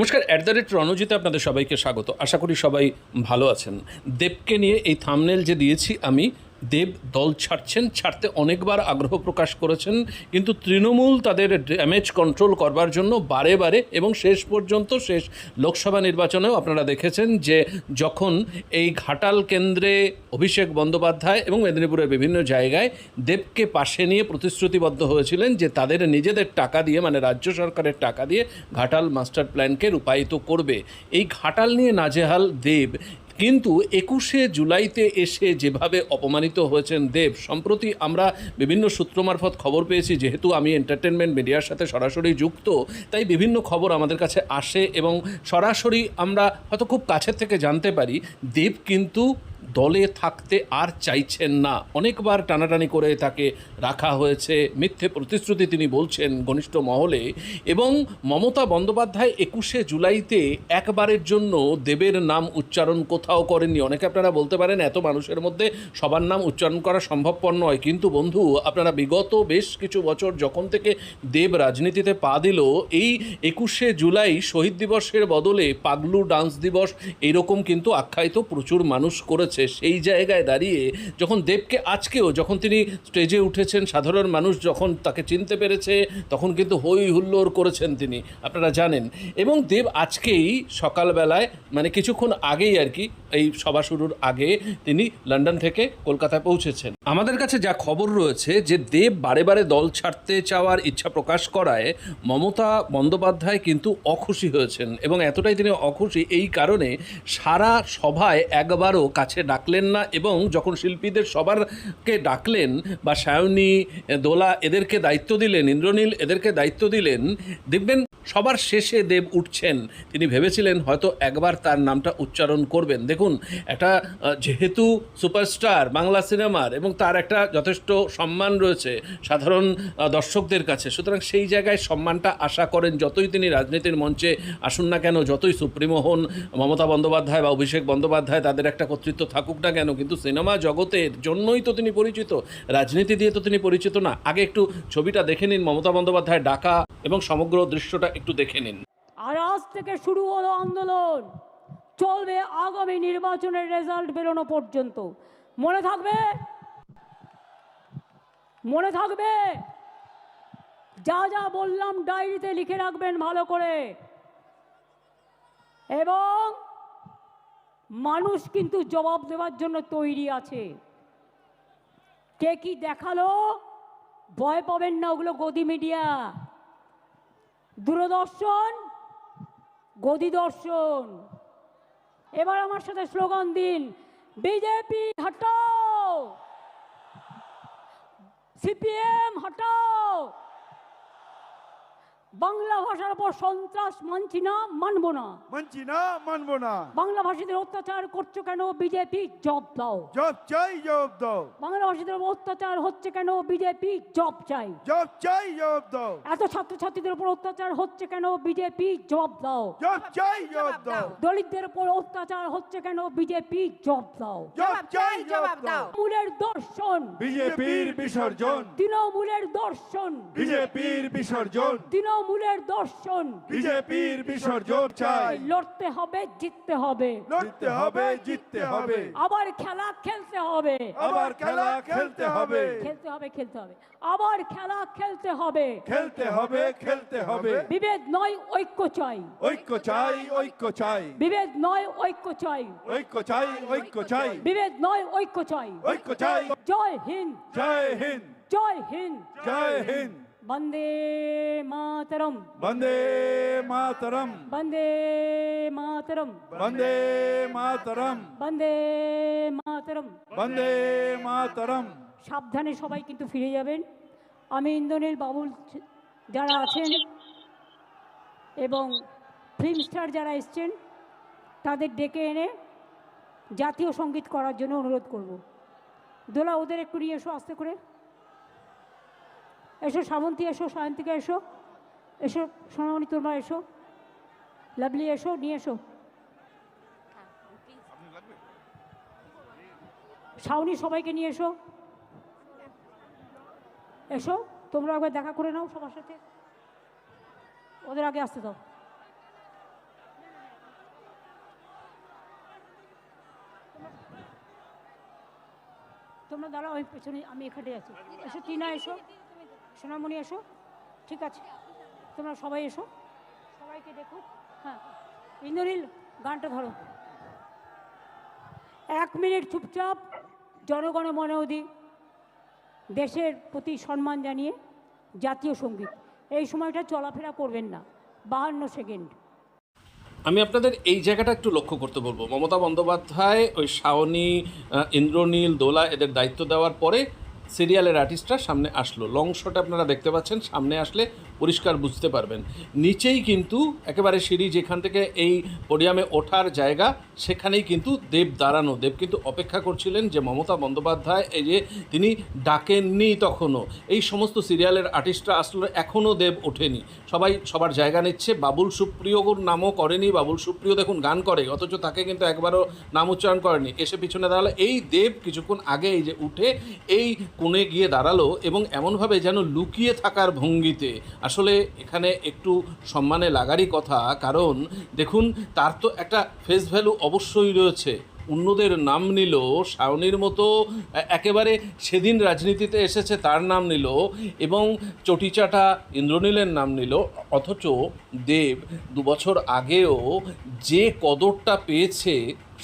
নমস্কার at the rate রণজিতে আপনাদের সবাইকে স্বাগত। আশা করি সবাই ভালো আছেন। দেবকে নিয়ে এই থামনেল যে দিয়েছি আমি দেব দল ছাড়ছেন, ছাড়তে অনেকবার আগ্রহ প্রকাশ করেছেন, কিন্তু তৃণমূল তাদের ড্যামেজ কন্ট্রোল করবার জন্য বারে বারে এবং শেষ পর্যন্ত শেষ লোকসভা নির্বাচনেও আপনারা দেখেছেন যে যখন এই ঘাটাল কেন্দ্রে অভিষেক বন্দ্যোপাধ্যায় এবং মেদিনীপুরের বিভিন্ন জায়গায় দেবকে পাশে নিয়ে প্রতিশ্রুতিবদ্ধ হয়েছিলেন যে তাদের নিজেদের টাকা দিয়ে মানে রাজ্য সরকারের টাকা দিয়ে ঘাটাল মাস্টার প্ল্যানকে রূপায়িত করবে। এই ঘাটাল নিয়ে নাজেহাল দেব কিন্তু একুশে জুলাইতে এসে যেভাবে অপমানিত হয়েছেন দেব, সম্প্রতি আমরা বিভিন্ন সূত্র মারফত খবর পেয়েছি, যেহেতু আমি এন্টারটেনমেন্ট মিডিয়ার সাথে সরাসরি যুক্ত, তাই বিভিন্ন খবর আমাদের কাছে আসে এবং সরাসরি আমরা হয়তো খুব কাছের থেকে জানতে পারি, দেব কিন্তু দলে থাকতে আর চাইছেন না। অনেকবার টানাটানি করে তাকে রাখা হয়েছে। মিথ্যে প্রতিশ্রুতি তিনি বলছেন ঘনিষ্ঠ মহলে এবং মমতা বন্দ্যোপাধ্যায় একুশে জুলাইতে একবারের জন্য দেবের নাম উচ্চারণ কোথাও করেননি। অনেকে আপনারা বলতে পারেন এত মানুষের মধ্যে সবার নাম উচ্চারণ করা সম্ভবপর নয়। কিন্তু বন্ধু, আপনারা বিগত বেশ কিছু বছর যখন থেকে দেব রাজনীতিতে পা দিল, এই একুশে জুলাই শহীদ দিবসের বদলে পাগলু ডান্স দিবস এইরকম কিন্তু আখ্যায়িত প্রচুর মানুষ করেছে। সেই জায়গায় দাঁড়িয়ে যখন দেবকে আজকেও যখন তিনি স্টেজে উঠেছেন, সাধারণ মানুষ যখন তাকে চিনতে পেরেছে, তখন কিন্তু হই হুল্লোড় করেছেন তিনি। আপনারা জানেন। এবং দেব আজকেই সকালবেলায় মানে কিছুক্ষণ আগেই আর কি এই সভা শুরুর আগে তিনি লন্ডন থেকে কলকাতায় পৌঁছেছেন। আমাদের কাছে যা খবর রয়েছে যে দেব বারে বারে দল ছাড়তে চাওয়ার ইচ্ছা প্রকাশ করায় মমতা বন্দ্যোপাধ্যায় কিন্তু অখুশি হয়েছেন এবং এতটাই তিনি অখুশি এই কারণে সারা সভায় একবারও কাছে ডাকলেন না এবং যখন শিল্পীদের সবারকে ডাকলেন বা সায়নী, দোলা এদেরকে দায়িত্ব দিলেন, ইন্দ্রনীল এদেরকে দায়িত্ব দিলেন, দেখবেন সবার শেষে দেব উঠছেন। তিনি ভেবেছিলেন হয়তো একবার তার নামটা উচ্চারণ করবেন। দেখুন, একটা যেহেতু সুপারস্টার, বাংলা সিনেমার এবং তার একটা যথেষ্ট সম্মান রয়েছে সাধারণ দর্শকদের কাছে, সুতরাং সেই জায়গায় সম্মানটা আশা করেন যতই তিনি রাজনীতির মঞ্চে আসুন না কেন, যতই সুপ্রিমো হন, মমতা বন্দ্যোপাধ্যায় বা অভিষেক বন্দ্যোপাধ্যায় তাদের একটা কর্তৃত্ব থাকুক না কেন, কিন্তু সিনেমা জগতের জন্যই তো তিনি পরিচিত। রাজনীতি দিয়ে তো তিনি পরিচিত না। আগে একটু ছবিটা দেখে নিন, মমতা বন্দ্যোপাধ্যায় ডাকা এবং সমগ্র দৃশ্যটা একটু দেখে নিন। আর আজ থেকে শুরু হলো আন্দোলন। চলবে আগামী নির্বাচনের রেজাল্ট বেরোনো পর্যন্ত। মনে থাকবে? মনে থাকবে? যা যা বললাম ডায়েরিতে লিখে রাখবেন ভালো করে। এবং মানুষ কিন্তু জবাব দেওয়ার জন্য তৈরি আছে। কে কি দেখাল? ভয় পাবেন না ওগুলো গদি মিডিয়া। দূরদর্শন গদি দর্শন। এবার আমার সাথে স্লোগান দিন বিজেপি হটাও। সিপিএম হটাও। বাংলা ভাষার উপর সন্ত্রাস মানছি না মানবো না। মানছি না মানবো না। বাংলা ভাষীদের অত্যাচার করছ কেন বিজেপি জব দাও। জব চাই জব দাও। বাংলা ভাষীদের উপর অত্যাচার হচ্ছে কেন বিজেপি জব চাই। জব চাই জব দাও। এত ছাত্রছাত্রীদের উপর অত্যাচার হচ্ছে কেন বিজেপি জব দাও। জব চাই জব দাও। দলিতদের উপর অত্যাচার হচ্ছে কেন বিজেপি জব দাও। জব চাই জব দাও। তৃণমূলের দর্শন। বিজেপির বিসর্জন। তৃণমূলের দর্শন। বিজেপির বিসর্জন। তৃণমূলের দর্শন। বিজেপির বিসর্জন চাই। লড়তে হবে জিততে হবে। লড়তে হবে জিততে হবে। আবার খেলা খেলতে হবে। আবার খেলা খেলতে হবে। খেলতে হবে খেলতে হবে। আবার খেলা খেলতে হবে। খেলতে হবে খেলতে হবে। বিভেদ নয় ঐক্য চাই। ঐক্য চাই ঐক্য চাই। বিভেদ নয় ঐক্য চাই। ঐক্য চাই ঐক্য চাই। বিভেদ নয় ঐক্য চাই। ঐক্য চাই। জয় হিন্দ। জয় হিন্দ। জয় হিন্দ। জয় হিন্দ। বন্দে মাতরম বন্দে মাতরম বন্দে মাতরম বন্দে মাতরম বন্দে মাতরম বন্দে মাতরম সাবধানে সবাই কিন্তু ফিরে যাবেন। আমি ইন্দ্রনীল বাবুল যারা আছেন এবং ফিল্ম স্টার যারা এসছেন তাদের ডেকে এনে জাতীয় সংগীত করার জন্য অনুরোধ করব। দোলা ওদের একটু নিয়ে এসো আস্তে করে। এসো, সামন্তী এসো, সায়ন্তিকা এসো। এসো, সোনামণি তোমরা এসো। লাভলি এসো, নিয়ে এসো। শাওনি, সবাইকে নিয়ে এসো। এসো, তোমরা একবার দেখা করে নাও সবার সাথে। ওদের আগে আসতে দাও। তোমরা দাঁড়াও, আমি পেছনে, আমি এখানে আছি। এসো, টিনা, এসো। সোনামণি এসো। ঠিক আছে। তোমরা সবাই এসো। সবাইকে দেখো। হ্যাঁ। ইন্দ্রনীল গানটা ধরো। এক মিনিট চুপচাপ জনগণ মনে অধি দেশের প্রতি সম্মান জানিয়ে জাতীয় সংগীত। এই সময়টা চলাফেরা করবেন না। বাহান্ন সেকেন্ড। আমি আপনাদের এই জায়গাটা একটু লক্ষ্য করতে বলব। মমতা বন্দ্যোপাধ্যায়, ওই শাওনি ইন্দ্রনীল দোলা এদের দায়িত্ব দেওয়ার পরে সিরিয়ালের আর্টিস্টরা সামনে আসলো। লং শট আপনারা দেখতে পাচ্ছেন, সামনে আসলে পরিষ্কার বুঝতে পারবেন। নিচেই কিন্তু একেবারে সিঁড়ি যেখান থেকে এই পোডিয়ামে ওঠার জায়গা, সেখানেই কিন্তু দেব দাঁড়ানো। দেব কিন্তু অপেক্ষা করছিলেন যে মমতা বন্দ্যোপাধ্যায়, এই যে তিনি ডাকেননি তখনও। এই সমস্ত সিরিয়ালের আর্টিস্টরা আসলে এখনও দেব ওঠেনি। সবাই সবার জায়গা নিচ্ছে। বাবুল সুপ্রিয়র নামও করেনি। বাবুল সুপ্রিয় দেখুন গান করে, অথচ তাকে কিন্তু একবারও নাম উচ্চারণ করেনি। এসে পিছনে দাঁড়ালে। এই দেব কিছুক্ষণ আগে এই যে উঠে, এই কোণে গিয়ে দাঁড়াল এবং এমনভাবে যেন লুকিয়ে থাকার ভঙ্গিতে। আসলে এখানে একটু সম্মানে লাগারই কথা, কারণ দেখুন, তার তো একটা ফেস ভ্যালু অবশ্যই রয়েছে। অন্যদের নাম নিল, শাওনির মতো একেবারে সেদিন রাজনীতিতে এসেছে তার নাম নিল এবং চটিচাটা ইন্দ্রনীলের নাম নিল। অথচ দেব দু বছর আগেও যে কদরটা পেয়েছে,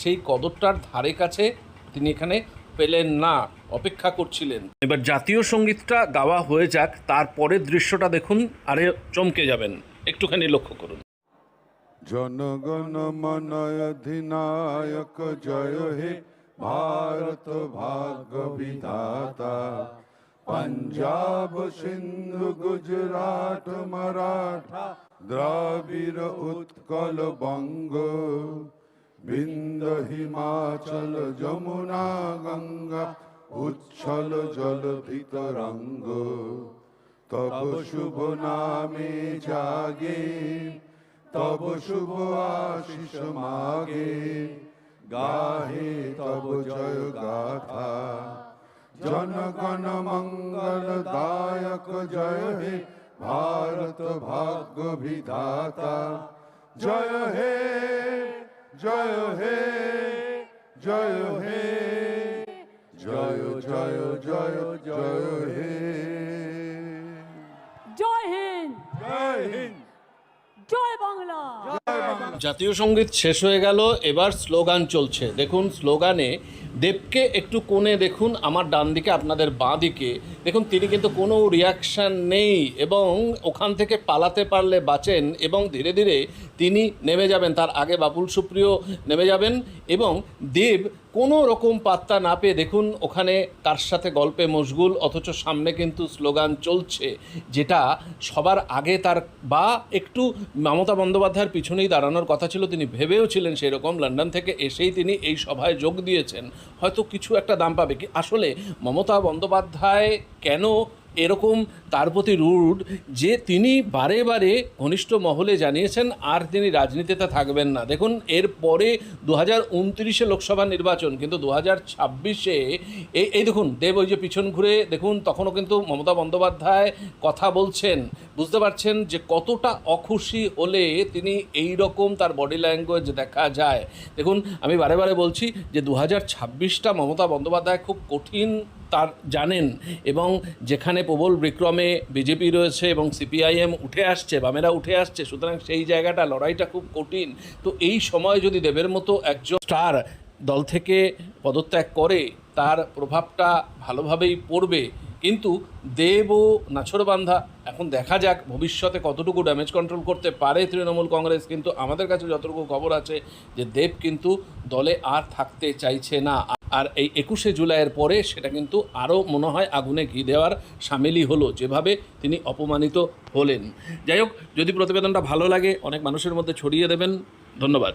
সেই কদরটার ধারে কাছে তিনি এখানে পেলেন না অপেক্ষা করছিলেন। এবার জাতীয় সঙ্গীতটা গাওয়া হয়ে যাক তারপরের দৃশ্যটা দেখুন আরে চমকে যাবেন। একটুখানি লক্ষ্য করুন। জনগণ মন অধিনায়ক জয় হে ভারত ভাগ্য বিধাতা। পঞ্জাব সিন্ধু গুজরাট মারাঠা দ্রাবিড় উৎকল বঙ্গ। বিন্দ হিমাচল যমুনা গঙ্গা, উচ্ছল জলধিত রঙ্গ। তব শুভ নামে জাগে, তব শুভ আশিস মাগে। গাহে তব জয় গাথা। জনগণ মঙ্গল দায়ক জয় হে, ভারত ভাগ্য বিধাতা। জয় হে জয় হে জয় হে জয় জয় জয় জয় হে। জয় হিন্দ। জয় হিন্দ। জয় বাংলা। জাতীয় সংগীত শেষ হয়ে গেল, এবার স্লোগান চলছে। দেখুন, স্লোগানে, দেবকে একটু কোণে দেখুন, আমার ডান দিকে আপনাদের বাঁ দিকে দেখুন, তিনি কিন্তু কোনো রিয়াকশান নেই এবং ওখান থেকে পালাতে পারলে বাঁচেন এবং ধীরে ধীরে তিনি নেমে যাবেন। তার আগে বাবুল সুপ্রিয় নেমে যাবেন এবং দেব কোনো রকম পাত্তা না পেয়ে দেখুন ওখানে কার সাথে গল্পে মশগুল, অথচ সামনে কিন্তু স্লোগান চলছে, যেটা সবার আগে তার বা একটু মমতা বন্দ্যোপাধ্যায়ের পিছনেই দাঁড়ানোর কথা ছিল, তিনি ভেবেও ছিলেন সেই রকম লন্ডন থেকে এসেই তিনি এই সভায় যোগ দিয়েছেন। হয়তো কিছু একটা দাম পাবে। কি আসলে মমতা বন্দ্যোপাধ্যায় কেন এরকম তার প্রতি রুড যে তিনি বারে বারে ঘনিষ্ঠ মহলে জানিয়েছেন, আর তিনি রাজনীতিতে থাকবেন না। দেখুন, এরপরে দু হাজার উনত্রিশে লোকসভা নির্বাচন, কিন্তু দু হাজার ছাব্বিশে এই এই দেখুন, দেব ওই যে পিছন ঘুরে, দেখুন, তখনও কিন্তু মমতা বন্দ্যোপাধ্যায় কথা বলছেন। বুঝতে পারছেন যে কতটা অখুশি হলে তিনি এই রকম তার বডি ল্যাঙ্গুয়েজ দেখা যায়। দেখুন, আমি বারে বারে বলছি যে দু হাজার ছাব্বিশটা মমতা বন্দ্যোপাধ্যায় খুব কঠিন তার জানেন এবং যেখানে প্রবল বিক্রমে বিজেপি রয়েছে এবং সিপিআইএম উঠে আসছে, বামেরা উঠে আসছে, সুতরাং সেই জায়গাটা, লড়াইটা খুব কঠিন। তো এই সময় যদি দেবের মতো একজন স্টার দল থেকে পদত্যাগ করে, তার প্রভাবটা ভালোভাবেই পড়বে। কিন্তু দেব ও নাছরবান্ধা, এখন দেখা যাক ভবিষ্যতে কতটুকু ড্যামেজ কন্ট্রোল করতে পারে তৃণমূল কংগ্রেস, কিন্তু আমাদের কাছে যতটুকু খবর আছে যে দেব কিন্তু দলে আর থাকতে চাইছে না। আর এই একুশে জুলাইয়ের পরে সেটা কিন্তু আরও মনে হয় আগুনে ঘি দেওয়ার সামিলই হলো, যেভাবে তিনি অপমানিত হলেন। যাই হোক, যদি প্রতিবেদনটা ভালো লাগে, অনেক মানুষের মধ্যে ছড়িয়ে দেবেন। ধন্যবাদ।